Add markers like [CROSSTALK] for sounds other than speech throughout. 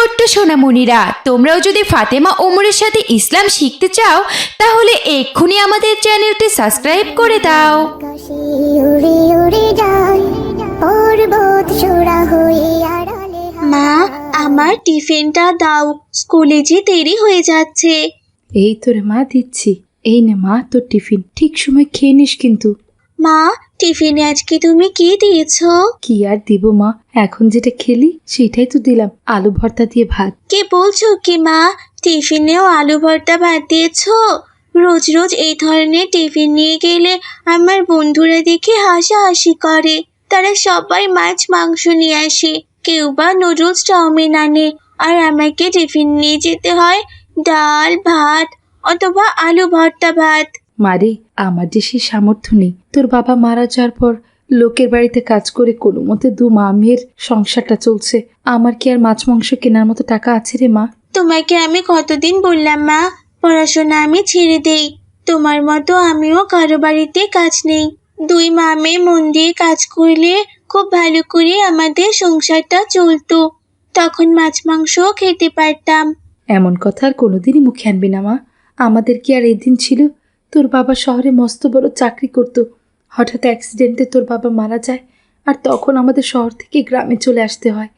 ছোট্ট সোনামণিরা তোমরাও যদি ফাতেমা ওমরের সাথে ইসলাম শিখতে চাও তাহলে এক্ষুনি আমাদের চ্যানেলটি সাবস্ক্রাইব করে দাও। মা আমার টিফিনটা দাও স্কুলে যে দেরি হয়ে যাচ্ছে। এই তোরে মা দিচ্ছি এই না মা তোর টিফিন ঠিক সময় খেয়ে নিস কিন্তু। মা টিফিনে আজকে তুমি কি দিয়েছ? কি আর দিব মা? এখন যেটা খেলি সেটাই তো দিলাম। আলু ভর্তা দিয়ে ভাত। কে বলছো কি মা? টিফিনেও আলু ভর্তা ভাত দিয়েছ? রোজ রোজ এই ধরনের টিফিন নিয়ে গেলে আমার বন্ধুরা দেখে হাসাহাসি করে। তারা সবাই মাছ মাংস নিয়ে আসে। কেউ বা নুডলস চাউমিন আনে। আর আমাকে টিফিন নিয়ে যেতে হয় ডাল ভাত অথবা আলু ভর্তা ভাত। মারে আমার যে সে সামর্থ্য নেই। তোর বাবা মারা যাওয়ার পর লোকের বাড়িতে কাজ করে কোনো মতে দু মা মেয়ের সংসারটা চলছে। আমার কি আর মাছ মাংস কেনার মতো টাকা আছে রে মা? তোমাকে আমি কতদিন বললাম মা পড়াশোনা আমি ছেড়ে দেই। তোমার মতো আমিও কারও বাড়িতে কাজ নেই। দুই মামে মন দিয়ে কাজ করলে খুব ভালো করে আমাদের সংসারটা চলতো। তখন মাছ মাংসও খেতে পারতাম। এমন কথা আর কোনোদিনই মুখে আনবি না মা। আমাদের কি আর এদিন ছিল? তোর বাবা শহরে মস্ত বড় চাকরি করত। হঠাৎ অ্যাক্সিডেন্টে তোর বাবা মারা যায় আর তখন আমাদের শহর থেকে গ্রামে চলে আসতে হয়।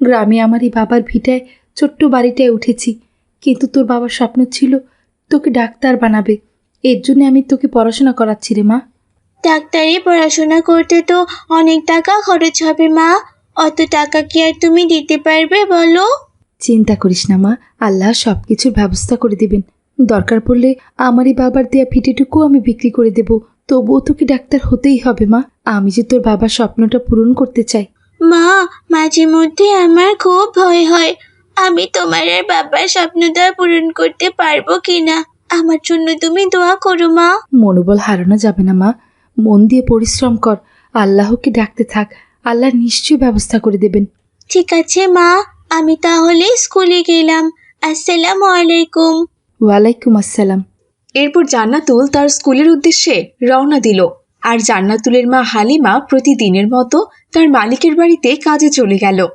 গ্রামে আমার এই বাবার ভিটায় ছোট্ট বাড়িটায় উঠেছি। কিন্তু তোর বাবার স্বপ্ন ছিল তোকে ডাক্তার বানাবে। এর জন্য আমি তোকে পড়াশোনা করাচ্ছি রে মা। ডাক্তারি পড়াশোনা করতে তো অনেক টাকা খরচ হবে মা। অত টাকা কি আর তুমি দিতে পারবে বলো? চিন্তা করিস না মা আল্লাহ সব কিছুর ব্যবস্থা করে দেবেন। দরকার পড়লে আমারই বাবার দেয়া ফিটেটুকু আমি বিক্রি করে দেব। তবুও তোকে ডাক্তার হতেই হবে মা। আমি যে তোর বাবার স্বপ্নটা পূরণ করতে চাই। মা মাঝে মধ্যে আমার খুব ভয় হয়। আমি তোমার আর বাবার স্বপ্নটা পূরণ করতে পারব কিনা? আমার জন্য তুমি দোয়া করো মা। মনোবল হারানো যাবে না মা। মন দিয়ে পরিশ্রম কর। আল্লাহকে ডাকতে থাক। আল্লাহ নিশ্চয়ই ব্যবস্থা করে দেবেন। ঠিক আছে মা। আমি তাহলে স্কুলে গেলাম। আসসালামু আলাইকুম। ওয়ালাইকুম আসসালাম। এরপর জান্নাতুল তার স্কুলের উদ্দেশ্যে রওনা দিল। আর জান্নাতুলের মা হালিমা প্রতিদিনের মতো তার মালিকের বাড়িতে কাজে চলে গেল।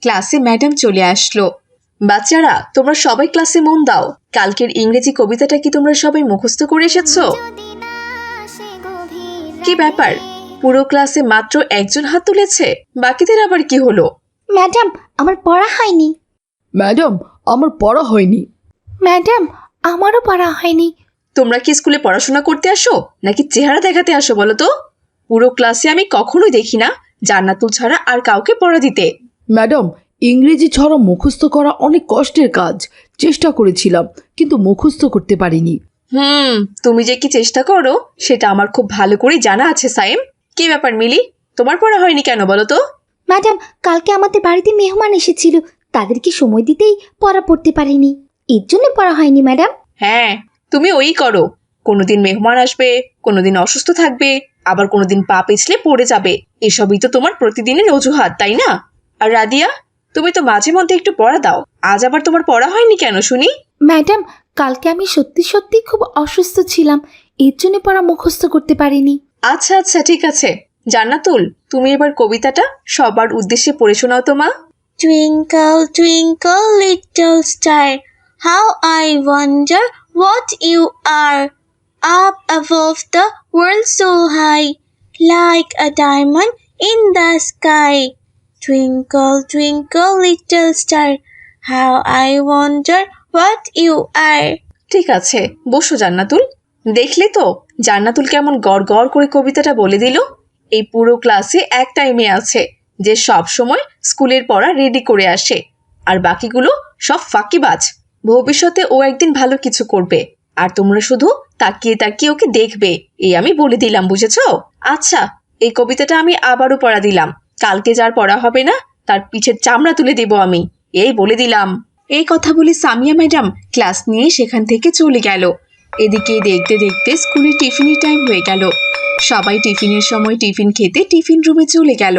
ক্লাসে ম্যাডাম চলে আসলো। বাচ্চারা তোমরা সবাই ক্লাসে মন দাও। কালকের ইংরেজি কবিতাটা কি তোমরা সবাই মুখস্থ করে এসেছ? কি ব্যাপার? পুরো ক্লাসে মাত্র একজন হাত তুলেছে? বাকিদের আবার কি হলো? ম্যাডাম আমার পড়া হয়নি। ম্যাডাম আমার পড়া হয়নি। ম্যাডাম আমারও পড়া হয়নি। তোমরা কি স্কুলে পড়াশোনা করতে আসো? নাকি চেহারা দেখাতে আসো বলো তো? পুরো ক্লাসে আমি কখনোই দেখি না জান্নাতুল ছাড়া আর কাউকে পড়া দিতে। ম্যাডাম ইংরেজি ছড়া মুখস্থ করা অনেক কষ্টের কাজ। চেষ্টা করেছিলাম কিন্তু মুখস্থ করতে পারিনি। হুম তুমি যে কি চেষ্টা করো সেটা আমার খুব ভালো করে জানা আছে সাইম কি ব্যাপার মিলি? তোমার পড়া হয়নি কেন বলো তো? ম্যাডাম কালকে আমাদের বাড়িতে মেহমান এসেছিল। তাদেরকে সময় দিতেই পড়া পড়তে পারিনি। এর জন্য পড়া হয়নি ম্যাডাম। হ্যাঁ তুমি ওই করো। কোনোদিন মেহমান আসবে কোনোদিন অসুস্থ থাকবে আবার কোনোদিন পা পিছলে পড়ে যাবে। এসবই তো তোমার প্রতিদিনের অজুহাত তাই না? আর রাদিয়া তুমি তো মাঝে মধ্যে একটু পড়া দাও। আজ আবার তোমার পড়া হয়নি কেন শুনি? ম্যাডাম কালকে আমি সত্যি সত্যি খুব অসুস্থ ছিলাম। এর জন্য পড়া মুখস্থ করতে পারিনি। আচ্ছা আচ্ছা ঠিক আছে। জান্নাতুল তুমি এবার কবিতাটা সবার উদ্দেশ্যে পড়ে শোনাও তো মা। Twinkle, twinkle, little star, how I wonder what you are. Up above the world so high, like a diamond in the sky. Twinkle, twinkle, little star, how I wonder what you are. ঠিক আছে বসো জান্নাতুল দেখলে তো জান্নাতুল কেমন গড় গড় করে কবিতাটা বলে দিল এই পুরো ক্লাসে একটাই মেয়ে আছে যে সব সময় স্কুলের পড়া রেডি করে আসে আর বাকিগুলো সব ফাঁকিবাজ ভবিষ্যতে ও একদিন ভালো কিছু করবে। আর তোমরা শুধু তাকিয়ে তাকিয়ে ওকে দেখবে। এই আমি বলে দিলাম, বুঝেছ? আচ্ছা এই কবিতাটা আমি আবারও পড়া দিলাম। কালকে যার পড়া হবে না, তার পিঠের চামড়া তুলে দেব আমি। এই বলে দিলাম। এই কথা বলে সামিয়া ম্যাডাম ক্লাস নিয়ে সেখান থেকে চলে গেল। এদিকে দেখতে দেখতে স্কুলের টিফিনের টাইম হয়ে গেল। সবাই টিফিনের সময় টিফিন খেতে টিফিন রুমে চলে গেল।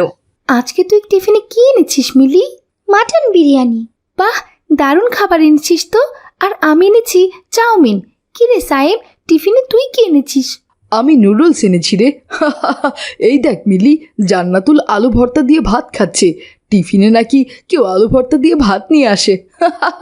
আজকে তুই টিফিনে কি এনেছিস মিলি? মাটন বিরিয়ানি। বাহ দারুণ খাবার এনেছিস তো? আর আমি এনেছি চাউমিন। কি রে সাহেব টিফিনে তুই কি এনেছিস? আমি নুডলস এনেছি রে। [LAUGHS] এই দেখ মিলি জান্নাতুল আলু ভর্তা দিয়ে ভাত খাচ্ছে। টিফিনে নাকি কেউ আলু ভর্তা দিয়ে ভাত নিয়ে আসে।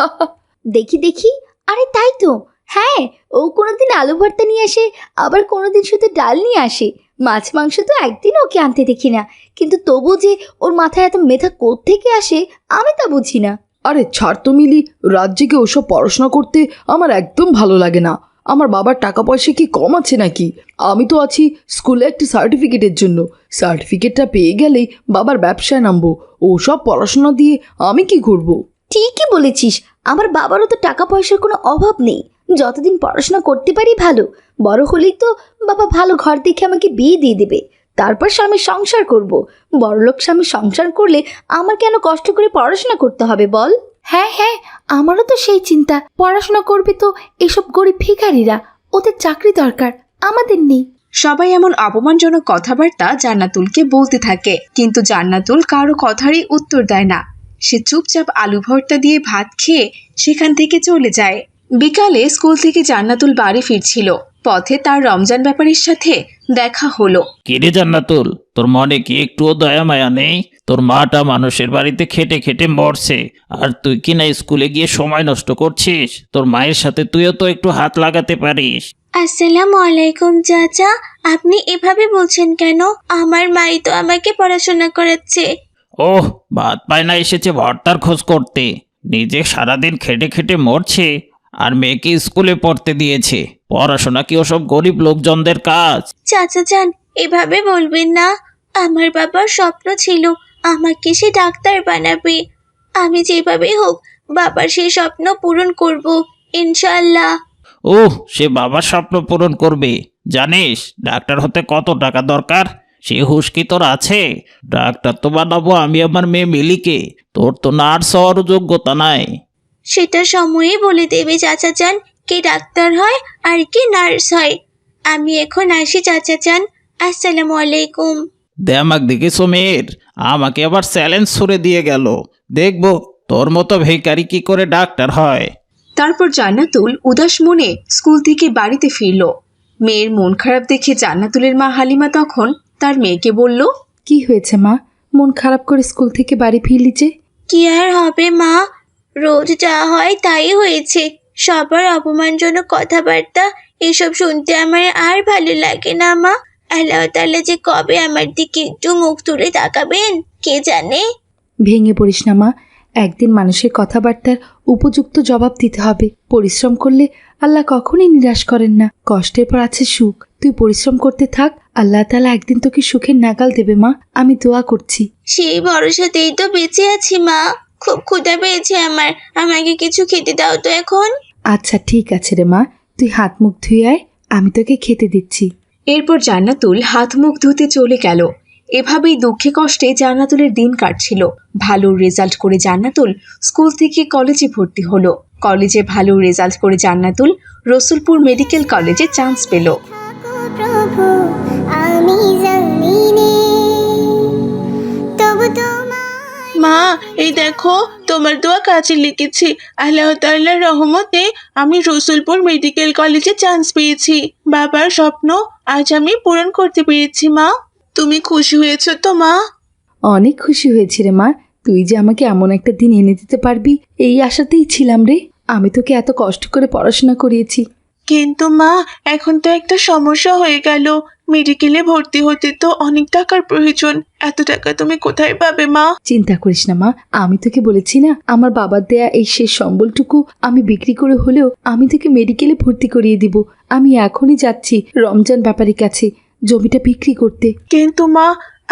[LAUGHS] দেখি দেখি। আরে তাই তো। হ্যাঁ ও কোনোদিন আলু ভর্তা নিয়ে আসে আবার কোনোদিন শুধু ডাল নিয়ে আসে। মাছ মাংস তো একদিন ওকে আনতে দেখি না। কিন্তু তবু যে ওর মাথায় এত মেধা থেকে আসে আমি তা বুঝি না। আরে ছাড় তো মিলি, রাত ওসব পড়াশোনা করতে আমার একদম ভালো লাগে না। আমার বাবার টাকা পয়সা কি কম আছে নাকি? আমি তো আছি স্কুলে একটি সার্টিফিকেটের জন্য। সার্টিফিকেটটা পেয়ে গেলেই বাবার ব্যবসায় নামবো। ওসব পড়াশোনা দিয়ে আমি কি করব। ঠিকই বলেছিস, আমার বাবারও তো টাকা পয়সার কোনো অভাব নেই। যতদিন পড়াশোনা করতে পারি ভালো, বড় হলেই তো বাবা ভালো ঘর দেখে আমাকে বিয়ে দিয়ে দেবে। তারপর স্বামী সংসার করব। বড়লোক স্বামী সংসার করলে আমার কেন কষ্ট করে পড়াশোনা করতে হবে বল? হ্যাঁ হ্যাঁ আমারও তো সেই চিন্তা। পড়াশোনা করবে তো এসব গরিব ভিখারিরা। ওদের চাকরি দরকার আমাদের নেই। সবাই এমন অপমানজনক কথাবার্তা জান্নাতুলকে বলতে থাকে কিন্তু জান্নাতুল কারও কথারই উত্তর দেয় না। সে চুপচাপ আলু ভর্তা দিয়ে ভাত খেয়ে সেখান থেকে চলে যায়। বিকালে স্কুল থেকে জান্নাতুল বাড়ি ফিরছিল। পথে তার রমজান ব্যাপারীর সাথে দেখা হলো। কিরে জান্নাতুল? তোর মনে কি একটুও দয়া মায়া নেই? তোর মাটা মানুষের বাড়িতে খেটে খেটে মরছে। আর তুই কি না স্কুলে গিয়ে সময় নষ্ট করছিস? তোর মায়ের সাথে তুইও তো একটু হাত লাগাতে পারিস। আসসালামু আলাইকুম চাচা। আপনি এভাবে বলছেন কেন? আমার মাই তো আমাকে পড়াশোনা করাচ্ছে। ওহ ভাত পায় না এসেছে ভর্তার খোঁজ করতে। নিজে সারাদিন খেটে খেটে মরছে। আর মেয়েকে স্কুলে পড়তে দিয়েছে। পড়াশোনা কি ওসব গরিব লোকজনদের কাজ? চাচা যান এভাবে বলবেন না। আমার বাবার স্বপ্ন ছিল আমাকে সে ডাক্তার বানাবে। আমি যেভাবে হোক বাবার সেই স্বপ্ন পূরণ করব ইনশাল্লাহ ওহ সে বাবার স্বপ্ন পূরণ করবে। জানিস ডাক্তার হতে কত টাকা দরকার? সে হুশ কি তোর আছে? ডাক্তার তো বানাবো আমি আমার মেয়ে মিলিকে। তোর তো নার্স হওয়ার যোগ্যতা নাই। সেটা সময়ে বলে দেবে চাচা চান কে ডাক্তার হয় আর কে নার্স হয়। আমি এখন আসি চাচা চান আসসালামু আলাইকুম। দেমাক দিকে সমীর আমাকে আবার চ্যালেঞ্জ ছুড়ে দিয়ে গেল। দেখব তোর মতো ভেকারি কি করে ডাক্তার হয়। তারপর জান্নাতুল উদাস মনে স্কুল থেকে বাড়িতে ফিরল। মেয়ের মন খারাপ দেখে জান্নাতুলের মা হালিমা তখন তার মেয়েকে বলল কি হয়েছে মা? মন খারাপ করে স্কুল থেকে বাড়ি ফিরলি যে? কি আর হবে মা? রোজ যা হয় তাই হয়েছে। সবার অপমানজনক কথাবার্তা এসব শুনতে আমার আর ভালো লাগে না মা। আল্লাহ তাআলা যে কবে আমার দিকে একটু মুখ তুলে তাকাবেন কে জানে? ভেঙে পড়িস না মা। একদিন মানুষের কথাবার্তার উপযুক্ত জবাব দিতে হবে। পরিশ্রম করলে আল্লাহ কখনই নিরাশ করেন না। কষ্টের পর আছে সুখ। তুই পরিশ্রম করতে থাক আল্লাহ তালা একদিন তোকে সুখের নাগাল দেবে মা। আমি দোয়া করছি। সেই ভরসাতেই তো বেঁচে আছি মা। খুব ক্ষুধা পেয়েছে আমার। আমাকে কিছু খেতে দাও তো এখন। আচ্ছা ঠিক আছে রে মা। তুই হাত মুখ ধুয়ে আয় আমি তোকে খেতে দিচ্ছি। এরপর জান্নাতুল হাত মুখ ধুতে চলে গেল। এভাবেই দুঃখে কষ্টে জান্নাতুলের দিন কাটছিল। ভালো রেজাল্ট করে জান্নাতুল স্কুল থেকে কলেজে ভর্তি হলো। কলেজে ভালো রেজাল্ট করে জান্নাতুল রসুলপুর মেডিকেল কলেজে চান্স পেল। আমি জমিনে মা, এই দেখো, তোমার দোয়া কাজে লিখেছি আল্লাহ তাল্লাহ রহমতে আমি রসুলপুর মেডিকেল কলেজে চান্স পেয়েছি। বাবার স্বপ্ন আজ আমি পূরণ করতে পেরেছি, মা। তুমি খুশি হয়েছো তো, মা? অনেক খুশি হয়েছি রে, মা। তুই যে আমাকে এমন একটা দিন এনে দিতে পারবি, এই আশাতেই ছিলাম রে। আমি তোকে এত কষ্ট করে পড়াশোনা করিয়েছি। কিন্তু মা এখন তো একটা সমস্যা হয়ে গেল। মেডিকেলে ভর্তি হতে তো অনেক টাকার প্রয়োজন। এত টাকা তুমি কোথায় পাবে মা? চিন্তা করিস না মা। আমি তোকে বলেছি না আমার বাবার দেয়া এই শেষ সম্বলটুকু আমি বিক্রি করে হলেও আমি তোকে মেডিকেলে ভর্তি করিয়ে দিব। আমি এখনই যাচ্ছি রমজান ব্যাপারীর কাছে জমিটা বিক্রি করতে। কিন্তু মা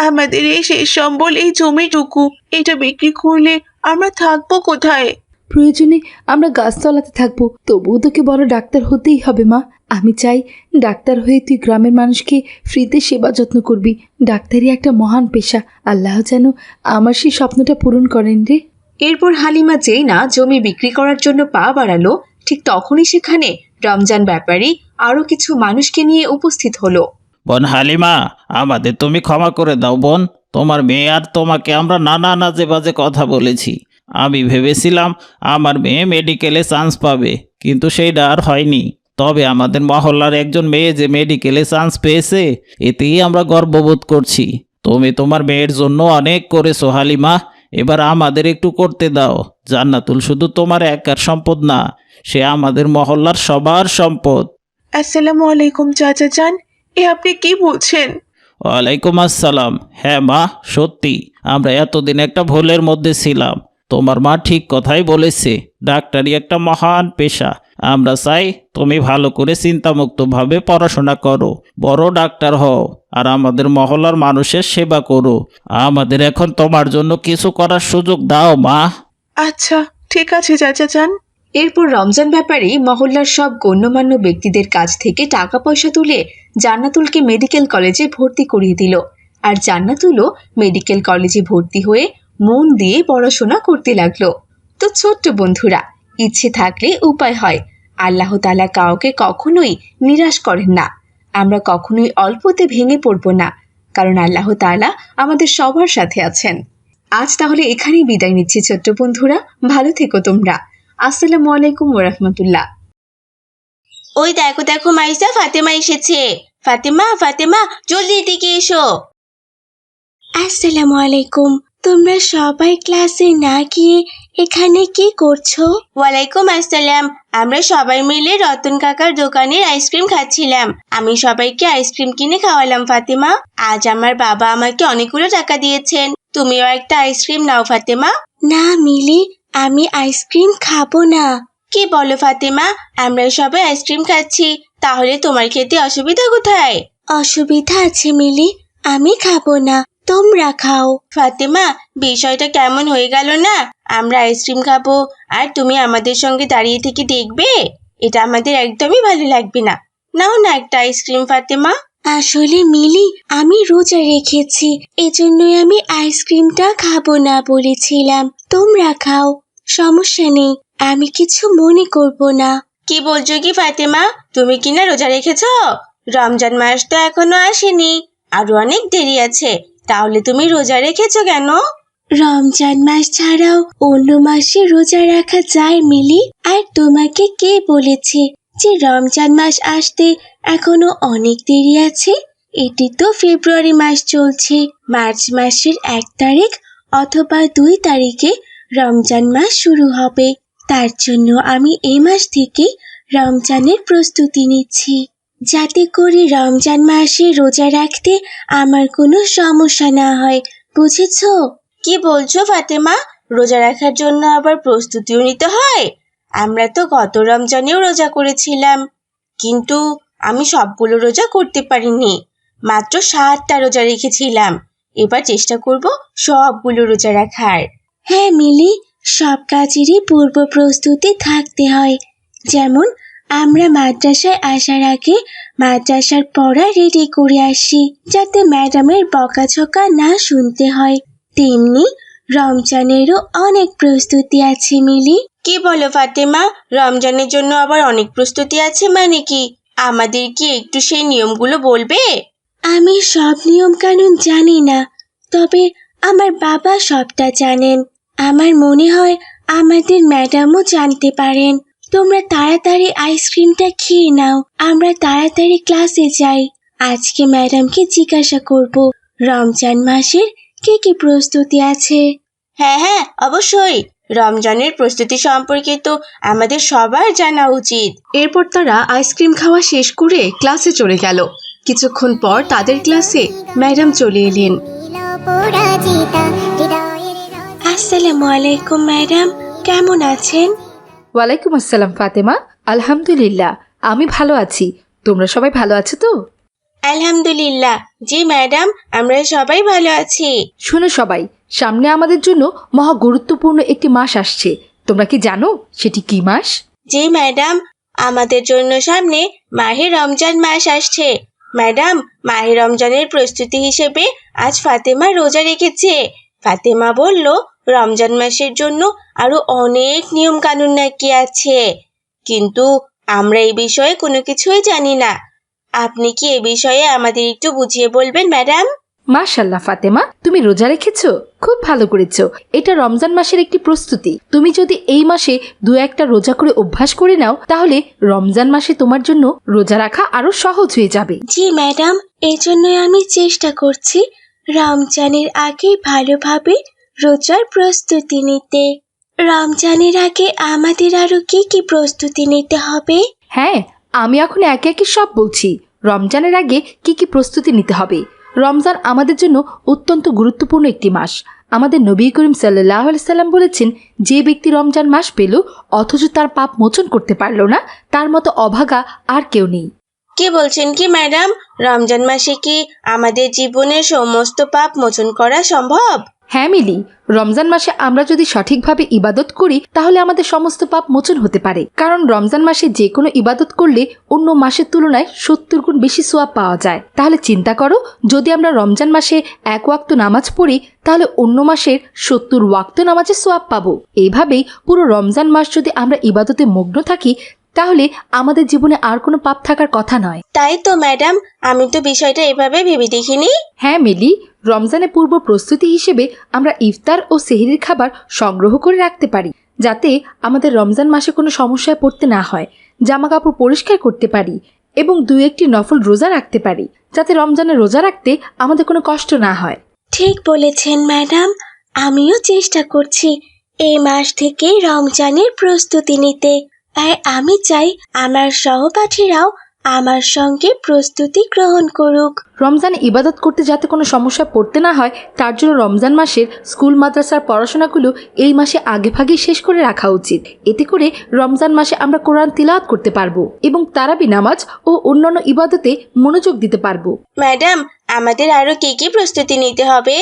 আমাদের এই শেষ সম্বল এই জমিটুকু এটা বিক্রি করলে আমরা থাকব কোথায়? প্রয়োজনে আমরা গাছতলাতে থাকব। তবুও তোকে বড় ডাক্তার হতেই হবে মা। আমি চাই ডাক্তার হয়ে তুই গ্রামের মানুষকে ফ্রিতে সেবা যত্ন করবি। ডাক্তারি একটা মহান পেশা। আল্লাহ যেন আমার সেই স্বপ্নটা পূরণ করেন রে। এরপর হালিমা যেই না জমি বিক্রি করার জন্য পা বাড়ালো ঠিক তখনই সেখানে রমজান ব্যাপারী আরও কিছু মানুষকে নিয়ে উপস্থিত হলো। বোন হালিমা আমাদের তুমি ক্ষমা করে দাও বোন। তোমার মেয়ে আর তোমাকে আমরা নানা নাজে বাজে কথা বলেছি। আমি ভেবেছিলাম আমার মেয়ে মেডিকেলে চান্স পাবে কিন্তু সেইটা আর হয়নি। তবে আমাদের মহল্লার একজন মেয়ে যে মেডিকেলে চান্স পেয়েছে এতেই আমরা গর্ববোধ করছি। তুমি তোমার মেয়ের জন্য অনেক করেছ হালিমা। এবার আমাদের একটু করতে দাও। জান্নাতুল শুধু তোমার একার সম্পদ না সে আমাদের মহল্লার সবার সম্পদ। আসসালামু আলাইকুম চাচা যান এ আপনি কি বলছেন? ওয়ালাইকুম আসসালাম। হ্যাঁ মা সত্যি আমরা এতদিন একটা ভুলের মধ্যে ছিলাম। তোমার মা ঠিক কথাই বলেছে। ডাক্তারি একটা মহান পেশা। আমরা চাই তুমি ভালো করে চিন্তামুক্তভাবে পড়াশোনা করো। বড় ডাক্তার হও আর আমাদের মহলার মানুষের সেবা করো। আমাদের এখন তোমার জন্য কিছু করার সুযোগ দাও, মা। আচ্ছা ঠিক আছে চাচা চান এরপর রমজান ব্যাপারে মহল্লার সব গণ্যমান্য ব্যক্তিদের কাছ থেকে টাকা পয়সা তুলে জান্নাতুলকে মেডিকেল কলেজে ভর্তি করিয়ে দিল। আর জান্নাতুলও মেডিকেল কলেজে ভর্তি হয়ে মন দিয়ে পড়াশোনা করতে লাগল। তো ছোট্ট বন্ধুরা ইচ্ছে থাকলে উপায় হয়। আল্লাহ তালা কাউকে কখনোই নিরাশ করেন না। আমরা কখনোই অল্পতে ভেঙে পড়ব না কারণ আল্লাহ তাআলা আমাদের সবার সাথে আছেন। আজ তাহলে এখানেই বিদায় নিচ্ছি ছোট্ট বন্ধুরা ভালো থেকো তোমরা। আসসালামু আলাইকুম ওরহমতুল্লাহ ওই দেখো দেখো মাইসা ফাতেমা এসেছে। ফাতেমা ফাতেমা জলদি এদিকে এসো। আসসালামু আলাইকুম। তোমরা সবাই ক্লাসে না গিয়ে এখানে কি করছ? ওয়ালাইকুম আসসালাম। আমরা সবাই মিলে রতন কাকার দোকানের আইসক্রিম খাচ্ছিলাম। আমি সবাইকে আইসক্রিম কিনে খাওয়ালাম ফাতেমা। আজ আমার বাবা আমাকে অনেকগুলো টাকা দিয়েছেন। তুমিও একটা আইসক্রিম নাও ফাতেমা। না মিলি আমি আইসক্রিম খাব না। কি বলো ফাতেমা? আমরা সবাই আইসক্রিম খাচ্ছি। তাহলে তোমার খেতে অসুবিধা কোথায়? অসুবিধা আছে মিলি। আমি খাব না। তোমরা খাও। ফাতেমা বিষয়টা কেমন হয়ে গেল না? আমরা আইসক্রিম খাব। আর তুমি আমাদের সঙ্গে দাঁড়িয়ে থেকে দেখবে? এটা আমাদের একদমই ভালো লাগবে না। নাও না একটা আইসক্রিম ফাতেমা। আসলে মিলি আমি রোজা রেখেছি। এজন্যই আমি আইসক্রিমটা খাব না বলেছিলাম। তোমরা খাও। সমস্যা নেই। আমি কিছু মনে করব না। কি বলছো কি ফাতেমা? তুমি কি না রোজা রেখেছ? রমজান মাস তো এখনও আসেনি। আরও অনেক দেরি আছে। তাহলে তুমি রোজা রেখেছো কেন? রমজান মাস ছাড়াও অন্য মাসে রোজা রাখা যায়, মিলি। আর তোমাকে কে বলেছে যে রমজান মাস আসতে এখনও অনেক দেরি আছে? এটি তো ফেব্রুয়ারি মাস চলছে। মার্চ মাসের এক তারিখ অথবা দুই তারিখে রমজান মাস শুরু হবে। তার জন্য আমি এই মাস থেকে রমজানের প্রস্তুতি নিচ্ছি। যাতে করে রমজান মাসে রোজা রাখতে আমার কোনো সমস্যা না হয় বুঝেছ? কি বলছো ফাতেমা? রোজা রাখার জন্য আবার প্রস্তুতিও নিতে হয়? আমরা তো গত রমজানেও রোজা করেছিলাম কিন্তু আমি সবগুলো রোজা করতে পারিনি মাত্র সাতটা রোজা রেখেছিলাম। এবার চেষ্টা করব সবগুলো রোজা রাখার। হ্যাঁ মিলি সব কাজেরই পূর্ব প্রস্তুতি থাকতে হয় যেমন আমরা মাদ্রাসায় আসার আগে মাদ্রাসার পড়া রেডি করে আসি যাতে ম্যাডামের বকাঝকা না শুনতে হয়। তেমনি রমজানেরও অনেক প্রস্তুতি আছে মিলি। কি বলো ফাতেমা? রমজানের জন্য আবার অনেক প্রস্তুতি আছে মানে কি? আমাদের কি একটু সেই নিয়মগুলো বলবে? আমি সব নিয়ম কানুন জানি না তবে আমার বাবা সবটা জানেন। আমার মনে হয় আমাদের ম্যাডামও জানতে পারেন। তোমরা তাড়াতাড়ি আইসক্রিমটা খেয়ে নাও। আমরা তাড়াতাড়ি ক্লাসে যাই। আজকে ম্যাডামকে জিজ্ঞাসা করব রমজান মাসের কি কি প্রস্তুতি আছে? হ্যাঁ হ্যাঁ অবশ্যই। রমজানের প্রস্তুতি সম্পর্কে তো আমাদের সবার জানা উচিত। এরপর তারা আইসক্রিম খাওয়া শেষ করে ক্লাসে চলে গেল। কিছুক্ষণ পর তাদের ক্লাসে ম্যাডাম চলে এলেন। আসসালামু আলাইকুম ম্যাডাম। কেমন আছেন? ওয়ালাইকুম আসসালাম ফাতেমা। আলহামদুলিল্লাহ আমি ভালো আছি। তোমরা সবাই ভালো আছো তো? আলহামদুলিল্লাহ। জি ম্যাডাম আমরা সবাই ভালো আছি। শোনো সবাই সামনে আমাদের জন্য মহা গুরুত্বপূর্ণ একটি মাস আসছে। তোমরা কি জানো সেটি কি মাস? জি ম্যাডাম আমাদের জন্য সামনে মাহে রমজান মাস আসছে। ম্যাডাম মাহে রমজানের প্রস্তুতি হিসেবে আজ ফাতেমা রোজা রেখেছে। ফাতেমা বলল রমজান মাসের জন্য আরও অনেক নিয়ম কানুন নাকি আছে। কিন্তু আমরা এই বিষয়ে কোনো কিছুই জানি না। আপনি কি এ বিষয়ে আমাদের একটু বুঝিয়ে বলবেন ম্যাডাম? মাশাল্লাহ ফাতেমা তুমি রোজা রেখেছো? খুব ভালো করেছ। এটা রমজান মাসের একটি প্রস্তুতি। তুমি যদি এই মাসে দু একটা রোজা করে অভ্যাস করে নাও তাহলে রমজান মাসে তোমার জন্য রোজা রাখা আরও সহজ হয়ে যাবে। জি ম্যাডাম এই জন্যই আমি চেষ্টা করছি। রমজানের আগে ভালোভাবে রোজার প্রস্তুতি নিতে। রমজানের আগে আমাদের আরও কি কি প্রস্তুতি নিতে হবে? হ্যাঁ আমি এখন একে একে সব বলছি। রমজানের আগে কি কি প্রস্তুতি নিতে হবে? রমজান আমাদের জন্য অত্যন্ত গুরুত্বপূর্ণ একটি মাস। আমাদের নবী করিম সাল্লাহ সাল্লাম বলেছেন যে ব্যক্তি রমজান মাস পেল অথচ তার পাপ মোচন করতে পারল না তার মতো অভাগা আর কেউ নেই। কি বলছেন কি ম্যাডাম? রমজান মাসে কি আমাদের জীবনের সমস্ত পাপ মোচন করা সম্ভব? হ্যাঁ মিলি, রমজান মাসে আমরা যদি সঠিকভাবে ইবাদত করি, তাহলে আমাদের সমস্ত পাপ মোচন হতে পারে। কারণ রমজান মাসে যে কোনো ইবাদত করলে অন্য মাসের তুলনায় সত্তর গুণ বেশি সোয়াব পাওয়া যায়। তাহলে চিন্তা করো, যদি আমরা রমজান মাসে এক ওয়াক্ত নামাজ পড়ি, তাহলে অন্য মাসের সত্তর ওয়াক্ত নামাজের সোয়াব পাবো। এইভাবেই পুরো রমজান মাস যদি আমরা ইবাদতে মগ্ন থাকি তাহলে আমাদের জীবনে আর কোনো পাপ থাকার কথা নয়। তাই তো ম্যাডাম আমি তো বিষয়টা এভাবে ভেবে দেখিনি। হ্যাঁ মিলি রমজানের পূর্ব প্রস্তুতি হিসেবে আমরা ইফতার ও সেহরির খাবার সংগ্রহ করে রাখতে পারি যাতে আমাদের রমজান মাসে কোনো সমস্যায় পড়তে না হয় জামা কাপড় পরিষ্কার করতে পারি এবং দু একটি নফল রোজা রাখতে পারি যাতে রমজানে রোজা রাখতে আমাদের কোনো কষ্ট না হয়। ঠিক বলেছেন ম্যাডাম। আমিও চেষ্টা করছি এই মাস থেকে রমজানের প্রস্তুতি নিতে। আর আমি চাই আমার সহপাঠীরাও আমার সঙ্গে প্রস্তুতি গ্রহণ করুক। রমজান ইবাদত করতে যাতে কোনো সমস্যায় পড়তে না হয় তার জন্য রমজান মাসের স্কুল মাদ্রাসার পড়াশোনাগুলো এই মাসে আগে ভাগেই শেষ করে রাখা উচিত। এতে করে রমজান মাসে আমরা কোরআন তিলাওয়াত করতে পারব এবং তারাবি নামাজ ও অন্যান্য ইবাদতে মনোযোগ দিতে পারব। ম্যাডাম আমাদের আরও কি কি প্রস্তুতি নিতে হবে?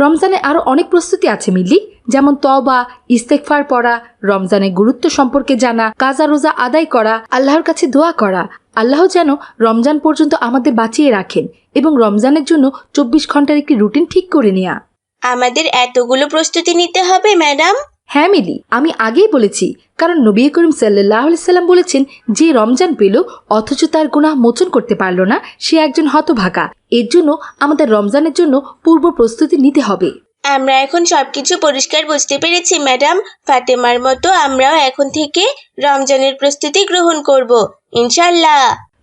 রমজানে আরও অনেক প্রস্তুতি আছে, মিলি। যেমন তবা ইস্তেকফার পড়া রমজানের গুরুত্ব সম্পর্কে জানা, কাজা রোজা আদায় করা, আল্লাহর কাছে দোয়া করা। আল্লাহ যেন রমজান পর্যন্ত আমাদের বাঁচিয়ে রাখেন এবং রমজানের জন্য চব্বিশ ঘণ্টার একটি রুটিন ঠিক করে নেয়া। আমাদের এতগুলো প্রস্তুতি নিতে হবে, ম্যাডাম। হ্যাঁ মিলি আমি আগেই বলেছি। কারণ নবী করিম সাল্লাহ সাল্লাম বলেছেন যে রমজান পেল অথচ তার গুনাহ মোচন করতে পারল না সে একজন হতভাগা। এর জন্য আমাদের রমজানের জন্য পূর্ব প্রস্তুতি নিতে হবে। আমরা এখন সবকিছু পরিষ্কার বুঝতে পেরেছি ম্যাডাম। ফাতেমার মতো আমরাও এখন থেকে রমজানের প্রস্তুতি গ্রহণ করব ইনশাল্লাহ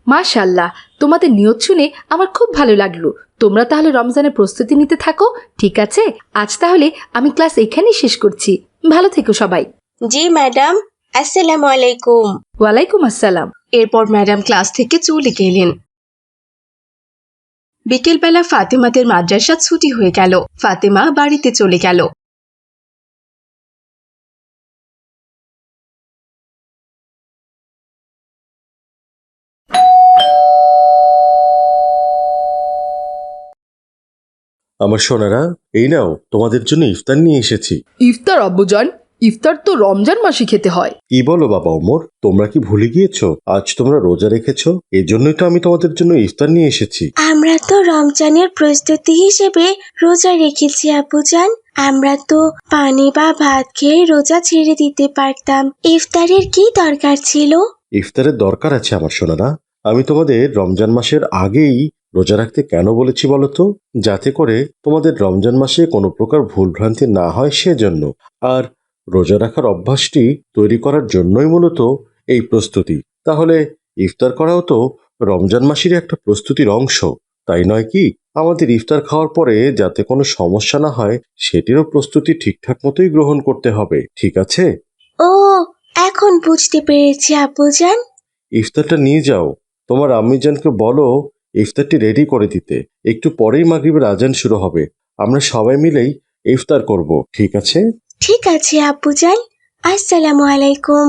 মাশাল্লাহ তোমাদের নিয়ত শুনে আমার খুব ভালো লাগল। তোমরা তাহলে রমজানের প্রস্তুতি নিতে থাকো ঠিক আছে? আজ তাহলে আমি ক্লাস এখানেই শেষ করছি। ভালো থেকো সবাই। জি ম্যাডাম। আসসালামু আলাইকুম। ওয়ালাইকুম আসসালাম। এরপর ম্যাডাম ক্লাস থেকে চলে গেলেন। বিকেলবেলা ফাতেমাদের মাদ্রাসা ছুটি হয়ে গেল। ফাতেমা বাড়িতে চলে গেল। আমার সোনারা এই নাও তোমাদের জন্য ইফতার নিয়ে এসেছি। ইফতার আব্বুজান। ইফতার তো রমজান মাসে খেতে হয়। কি বলো বাবা ওমর? তোমরা কি ভুলে গিয়েছো? আজ তোমরা রোজা রেখেছো? এজন্যই তো আমি তোমাদের জন্য ইফতার নিয়ে এসেছি। আমরা তো রমজানের প্রস্তুতি হিসেবে রোজা রেখেছি আপুজান আমরা তো পানি বা ভাত খেয়ে রোজা ছেড়ে দিতে পারতাম। ইফতারের কি দরকার ছিল? ইফতারের দরকার আছে আমার সোনারা। আমি তোমাদের রমজান মাসের আগেই রোজা রাখতে কেন বলেছি বলো তো যাতে করে তোমাদের রমজান মাসে কোনো প্রকার ভুলভ্রান্তি না হয় সেজন্য। আর রোজা রাখার অভ্যাসটি তৈরি করার জন্যই মূলত এই প্রস্তুতি। তাহলে ইফতার করাও তো রমজান মাসেরই একটা প্রস্তুতির অংশ। তাই নয় কি? আমাদের ইফতার খাওয়ার পরে যাতে কোনো সমস্যা না হয় সেটিরও প্রস্তুতি ঠিকঠাক মতোই গ্রহণ করতে হবে। ঠিক আছে? ও এখন বুঝতে পেরেছি আপুজান ইফতারটা নিয়ে যাও। তোমার আম্মিজানকে বলো ইফতারটি রেডি করে দিতে। একটু পরেই মাগরিবের আজান শুরু হবে। আমরা সবাই মিলেই ইফতার করব ঠিক আছে? ঠিক আছে আপুজান আসসালামু আলাইকুম।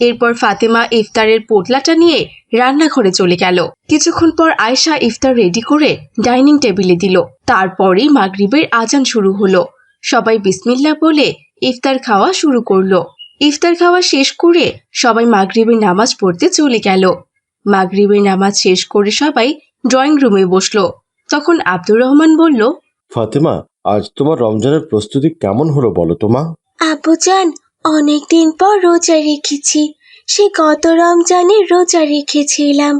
এরপর ফাতেমা ইফতারের পোটলাটা নিয়ে রান্নাঘরে চলে গেল। কিছুক্ষণ পর আয়শা ইফতার রেডি করে ডাইনিং টেবিলে দিল। তারপরেই মাগরিবের আজান শুরু হলো। সবাই বিসমিল্লা বলে ইফতার খাওয়া শুরু করল। ইফতার খাওয়া শেষ করে সবাই মাগরিবের নামাজ পড়তে চলে গেল। মাগরিবের নামাজ শেষ করে সবাই ড্রয়িং রুমে বসল। তখন আব্দুর রহমান বলল ফাতেমা আজ তোমার রমজানের প্রস্তুতি কেমন হলো বলো তোমা আপুজান অনেকদিন পর রোজা রেখেছি। সে গত রমজানে রোজা রেখেছিলাম।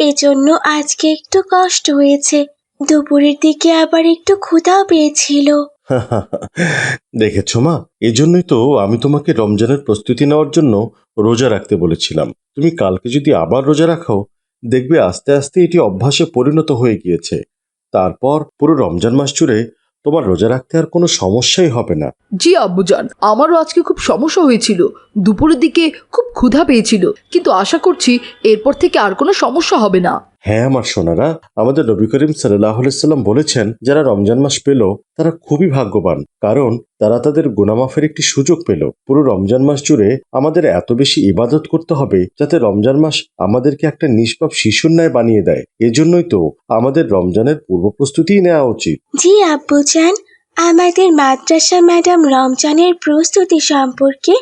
এজন্য আজকে একটু কষ্ট হয়েছে। দুপুরের দিকে আবার একটু ক্ষুধাও পেয়েছিল। [LAUGHS] দেখেছ মা এজন্যই তো আমি তোমাকে রমজানের প্রস্তুতি নেওয়ার জন্য রোজা রাখতে বলেছিলাম। তুমি কালকে যদি আবার রোজা রাখো দেখবে আস্তে আস্তে এটি অভ্যাসে পরিণত হয়ে গিয়েছে। তারপর পুরো রমজান মাস জুড়ে তোমার রোজা রাখতে আর কোনো সমস্যাই হবে না। জি, আব্বুজান, আমারও আজকে খুব সমস্যা হয়েছিল। দুপুরের দিকে খুব ক্ষুধা পেয়েছিল। কিন্তু আশা করছি এরপর থেকে আর কোনো সমস্যা হবে না। হ্যাঁ আমার সোনারা, আমাদের নবী করিম সাল্লাম বলেছেন, যারা রমজান মাস পেল, তারা খুবই ভাগ্যবান, কারণ তারা তাদের গুনামাফের একটি সুযোগ পেল। পুরো রমজান মাস জুড়ে আমাদের এত বেশি ইবাদত করতে হবে, যাতে রমজান মাস আমাদেরকে একটা নিষ্পাপ শিশুর ন্যায় বানিয়ে দেয়। এজন্যই তো আমাদের রমজানের পূর্ব প্রস্তুতিই নেওয়া উচিত। জি আব্বুজান আমাদের মাদ্রাসা ম্যাডাম রমজানের প্রস্তুতি সম্পর্কে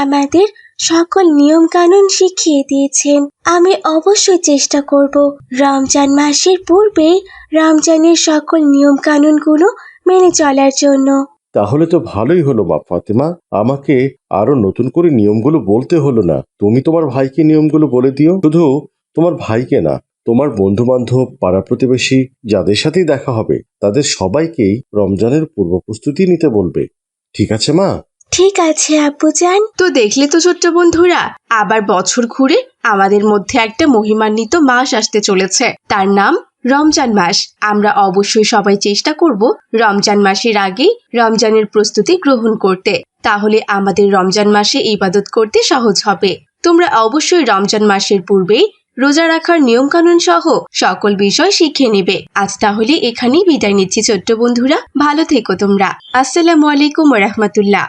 আমাদের সকল নিয়ম কানুন শিখিয়ে দিয়েছেন। আমি অবশ্যই চেষ্টা করব। রমজান মাসের পূর্বে রমজানের সকল নিয়ম কানুনগুলো মেনে চলার জন্য। তাহলে তো ভালোই হলো মা ফাতেমা। আমাকে আরও নতুন করে নিয়মগুলো বলতে হলো না। তুমি তোমার ভাইকে নিয়মগুলো বলে দিও। শুধু তোমার ভাইকে না, তোমার বন্ধু বান্ধব পাড়া প্রতিবেশী, যাদের সাথেই দেখা হবে, তাদের সবাইকেই রমজানের পূর্ব প্রস্তুতি নিতে বলবে। ঠিক আছে মা? ঠিক আছে আব্বুজান তো দেখলে তো ছোট্ট বন্ধুরা, আবার বছর ঘুরে আমাদের মধ্যে একটা মহিমান্বিত মাস আসতে চলেছে। তার নাম রমজান মাস। আমরা অবশ্যই সবাই চেষ্টা করব রমজান মাসের আগেই রমজানের প্রস্তুতি গ্রহণ করতে। তাহলে আমাদের রমজান মাসে ইবাদত করতে সহজ হবে। তোমরা অবশ্যই রমজান মাসের পূর্বেই রোজা রাখার নিয়ম কানুন সহ সকল বিষয় শিখে নেবে। আজ তাহলে এখানেই বিদায় নিচ্ছি ছোট্ট বন্ধুরা। ভালো থেকো তোমরা। আসসালামু আলাইকুম রহমতুল্লাহ।